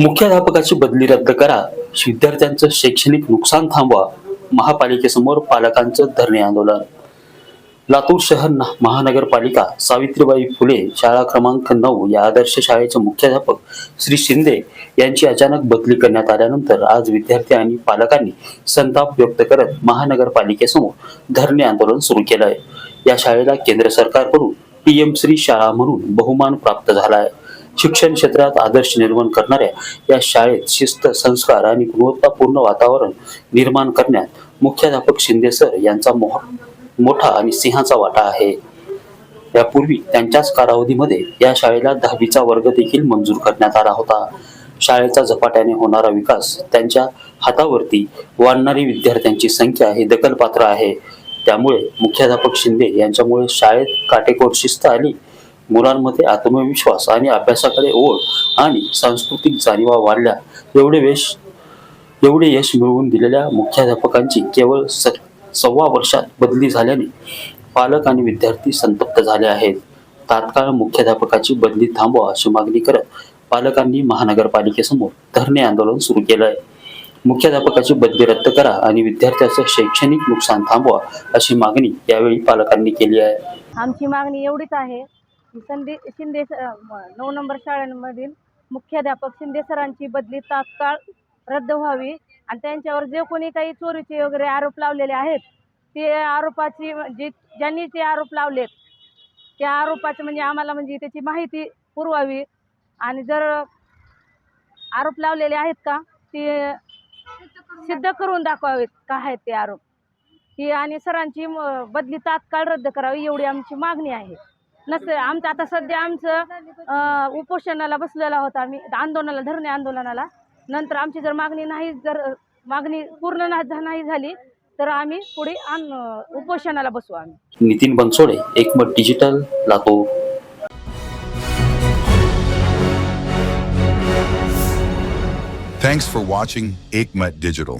मुख्याध्यापकाची बदली रद्द करा. विद्यार्थ्यांचं शैक्षणिक नुकसान थांबवा. महापालिकेसमोर पालकांचं धरणे आंदोलन. लातूर शहर महानगरपालिका सावित्रीबाई फुले शाळा क्रमांक नऊ या आदर्श शाळेचे मुख्याध्यापक श्री शिंदे यांची अचानक बदली करण्यात आल्यानंतर आज विद्यार्थी आणि पालकांनी संताप व्यक्त करत महानगरपालिकेसमोर धरणे आंदोलन सुरू केलं आहे या शाळेला केंद्र सरकारकडून पीएम श्री शाळा म्हणून बहुमान प्राप्त झाला आहे शिक्षण क्षेत्रात आदर्श निर्माण करणाऱ्या या शाळेत शिस्त संस्कार आणि गुणवत्तापूर्ण वातावरण निर्माण करण्यात मुख्याध्यापक शिंदे सर यांचा मोठा आणि सिंहाचा वाटा आहे. यापूर्वी त्यांच्याच कालावधीमध्ये या शाळेला दहावीचा वर्ग देखील मंजूर करण्यात आला होता. शाळेचा झपाट्याने होणारा विकास त्यांच्या हातावरती वाढणारी विद्यार्थ्यांची संख्या हे दखलपात्र आहे. त्यामुळे मुख्याध्यापक शिंदे यांच्यामुळे शाळेत काटेकोर शिस्त आली मुलांमध्ये आत्मविश्वास आणि अभ्यासाकडे ओढ आणि सांस्कृतिक जाणीवा वाढल्या. एवढे वेश एवढे यश मिळवून दिलेल्या मुख्याध्यापकांची केवळ स सव्वा वर्षात बदली झाल्याने पालक आणि विद्यार्थी संतप्त झाले आहेत. तात्काळ मुख्याध्यापकाची बदली थांबवा अशी मागणी करत पालकांनी महानगरपालिकेसमोर धरणे आंदोलन सुरू केलं आहे मुख्याध्यापकाची बदली रद्द करा आणि विद्यार्थ्याचं शैक्षणिक नुकसान थांबवा अशी मागणी यावेळी पालकांनी केली आहे. आमची मागणी एवढीच आहे संधी संदे शिंदे नऊ नंबर शाळांमधील मुख्याध्यापक शिंदे सरांची बदली तात्काळ रद्द व्हावी आणि त्यांच्यावर जे कोणी काही चोरीचे वगैरे आरोप लावलेले आहेत ते आरोपाची जे ज्यांनी ते आरोप लावलेत त्या आरोपाचे म्हणजे आम्हाला म्हणजे त्याची माहिती पुरवावी आणि जर आरोप लावलेले आहेत का ते सिद्ध करून दाखवावेत का आहेत ते आरोप. ती आणि सरांची म- बदली तात्काळ रद्द करावी एवढी आमची मागणी आहे. नसतं आमचं आता सध्या आमचं उपोषणाला बसलेला होता आम्ही. आंदोलनाला धरणे आंदोलनाला. नंतर आमची जर मागणी नाही जर मागणी पूर्ण नाही झाली तर आम्ही पुढे आन उपोषणाला बसू आम्ही. Nitin Bansode Ekmat digital Latur. Thanks for watching Aikmat Digital.